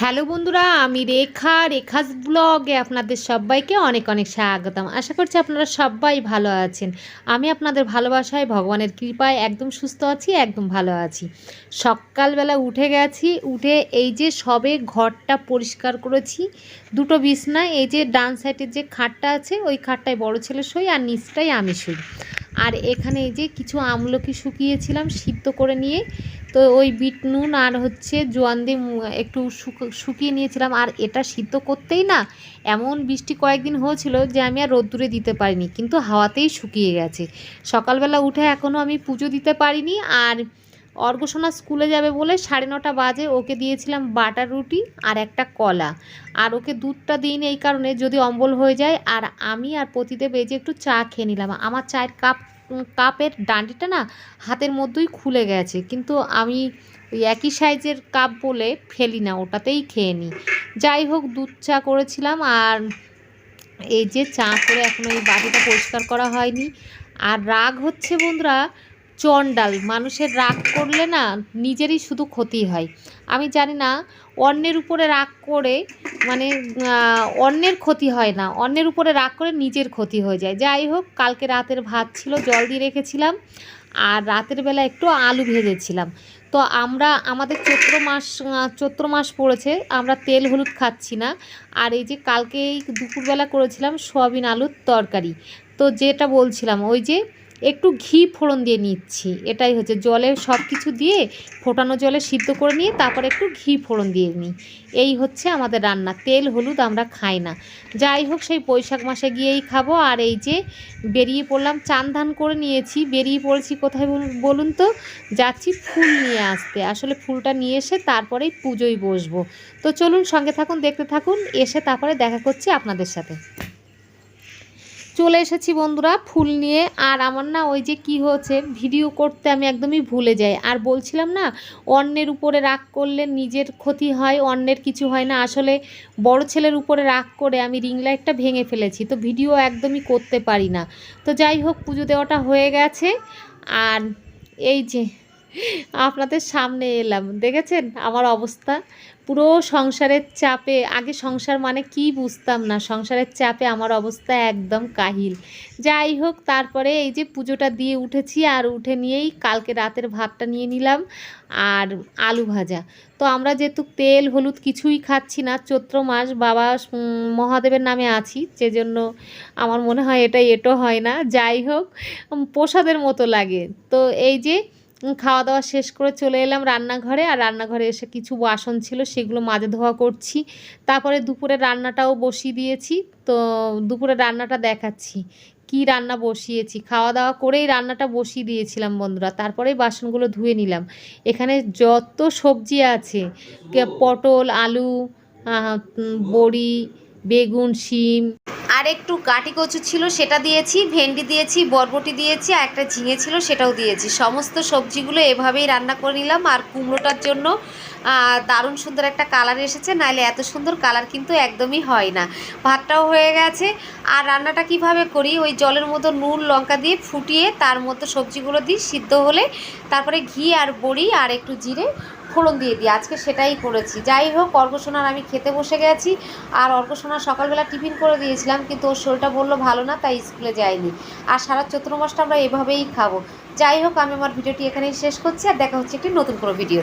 Hello বন্ধুরা, আমি রেখা, রেখাস ব্লগে আপনাদের সবাইকে অনেক অনেক স্বাগতম। আশা করছি আপনারা সবাই ভালো আছেন। আমি আপনাদের ভালোবাসায়, ভগবানের কৃপায় একদম সুস্থ আছি, একদম ভালো আছি। সকালবেলা উঠে গেছি, উঠে এই যে সবে ঘরটা পরিষ্কার করেছি, দুটো বিছনা, এই যে ডান সাইডের যে খাটটা আছে, ওই খাটটায় বড় ছেলে শুই আর নিচটাই আমি শুই। আর এখানে এই যে কিছু আমলকি শুকিয়েছিলাম, সিদ্ধ করে নিয়ে তো ওই বিট নুন আর হচ্ছে জোয়ান দিয়ে একটু শুকিয়ে নিয়েছিলাম। আর এটা সিদ্ধ করতেই না এমন বৃষ্টি কয়েকদিন হয়েছিল যে আমি আর রোদ্দুরে দিতে পারিনি, কিন্তু হাওয়াতেই শুকিয়ে গেছে। সকালবেলা উঠে এখনও আমি পুজো দিতে পারিনি আর অর্ঘসোনা স্কুলে যাবে বলে সাড়ে নটা বাজে ওকে দিয়েছিলাম বাটার রুটি আর একটা কলা। আর ওকে দুধটা দিইনি এই কারণে যদি অম্বল হয়ে যায়। আর আমি আর প্রতিদেব এই যে একটু চা খেয়ে নিলাম। আমার চায়ের কাপ কাপের ডান্ডিটা না হাতের মধ্যেই খুলে গেছে। কিন্তু আমি ওই একই সাইজের কাপ বলে ফেলি না, ওটাতেই খেয়ে নিই। যাই হোক, দুধ চা করেছিলাম আর এই যে চা করে এখন ওই বাটিটা পরিষ্কার করা হয়নি। আর রাগ হচ্ছে বন্ধুরা চন্ডাল মানুষের রাগ করলে না নিজেরই শুধু ক্ষতি হয়। আমি জানি না, অন্যের উপরে রাগ করে মানে অন্যের ক্ষতি হয় না। অন্যের উপরে রাগ করে নিজের ক্ষতি হয়ে যায়। যাই হোক, কালকে রাতের ভাত ছিল, জল দিয়ে রেখেছিলাম। আর রাতের বেলা একটু আলু ভেজেছিলাম। তো আমরা, আমাদের চৈত্র মাস চৈত্র মাস পড়েছে, আমরা তেল হলুদ খাচ্ছি না। আর এই যে কালকে এই দুপুরবেলা করেছিলাম সয়াবিন আলুর তরকারি। তো যেটা বলছিলাম, ওই যে একটু ঘি ফোড়ন দিয়ে নিচ্ছি। এটাই হচ্ছে জলে সব কিছু দিয়ে ফোটানো জলে সিদ্ধ করে নিয়ে তারপরে একটু ঘি ফোড়ন দিয়ে নিই। এই হচ্ছে আমাদের রান্না। তেল, হলুদ আমরা খাই না। যাই হোক, সেই বৈশাখ মাসে গিয়েই খাব। আর এই যে বেরিয়ে পড়লাম চান করে নিয়েছি। বেরিয়ে পড়েছি কোথায় বলুন- বলুন তো? যাচ্ছি ফুল নিয়ে আসতে। আসলে ফুলটা নিয়ে এসে তারপরেই পুজোয় বসবো। তো চলুন সঙ্গে থাকুন, দেখতে থাকুন, এসে তারপরে দেখা করছি আপনাদের সাথে। চলে এসেছি বন্ধুরা ফুল নিয়ে। আর আমার না ওই যে কি হচ্ছে ভিডিও করতে আমি একদমই ভুলে যাই। আর বলছিলাম না, অন্যের উপরে রাগ করলে নিজের ক্ষতি হয়, অন্যের কিছু হয় না। আসলে বড় ছেলের উপরে রাগ করে আমি রিং লাইটটা ভেঙে ফেলেছি, তো ভিডিও একদমই করতে পারি না। তো যাই হোক, পুজো দেওয়াটা হয়ে গেছে। আর এই যে আপনাদের সামনে এলাম, দেখেছেন আমার অবস্থা? পুরো সংসারের চাপে, আগে সংসার মানে কি বুঝতাম না, সংসারের চাপে আমার অবস্থা একদম কাহিল। যাই হোক, তারপরে এই যে পুজোটা দিয়ে উঠেছি আর উঠে নিয়েই কালকে রাতের ভাতটা নিয়ে নিলাম আর আলু ভাজা। তো আমরা যেহেতু তেল, হলুদ কিছুই খাচ্ছি না, চৈত্র মাস বাবা মহাদেবের নামে আছি, সেজন্য আমার মনে হয় এটা এটো হয় না। যাই হোক প্রসাদের মতো লাগে। তো এই যে খাওয়া দাওয়া শেষ করে চলে এলাম রান্নাঘরে। আর রান্নাঘরে এসে কিছু বাসন ছিল, সেগুলো মাজা ধোয়া করছি। তারপরে দুপুরে রান্নাটাও বসিয়ে দিয়েছি। তো দুপুরে রান্নাটা দেখাচ্ছি। কি রান্না বসিয়েছি? খাওয়া দাওয়া করেই রান্নাটা বসিয়ে দিয়েছিলাম বন্ধুরা। তারপরেই বাসনগুলো ধুয়ে নিলাম। এখানে যত সবজি আছে পটল, আলু বড়ি, বেগুন, শিম আর একটু গাটি কচু ছিল, সেটা দিয়েছি, ভেন্ডি দিয়েছি, বরবটি দিয়েছি, আর একটা ঝিঙে ছিল, সেটাও দিয়েছি। সমস্ত সবজিগুলো এভাবেই রান্না করে নিলাম, আর কুমড়োটার জন্য দারুণ সুন্দর একটা কালার এসেছে নাহলে এত সুন্দর কালার কিন্তু একদমই হয় না। ভাতটাও হয়ে গেছে, আর রান্নাটা কীভাবে করি? ওই জলের মতো নুন, লঙ্কা দিয়ে ফুটিয়ে তার মধ্যে সবজিগুলো দিই সিদ্ধ হলে, তারপরে ঘি আর বড়ি আর একটু জিরে ফোড়ন দিয়ে দিই, আজকে সেটাই করেছি। যাই হোক অর্ঘসোনার আমি খেতে বসে গেছি, আর অর্ঘসোনা সকালবেলা টিফিন করে দিয়েছিলাম, কিন্তু ওর শরীরটা বলল ভালো না, তাই স্কুলে যায়নি। আর সারা চৈত্র মাসটা আমরা এভাবেই খাব। যাই হোক, আমি আমার ভিডিওটি এখানেই শেষ করছি, আর দেখা হচ্ছে একটি নতুন কোনো ভিডিও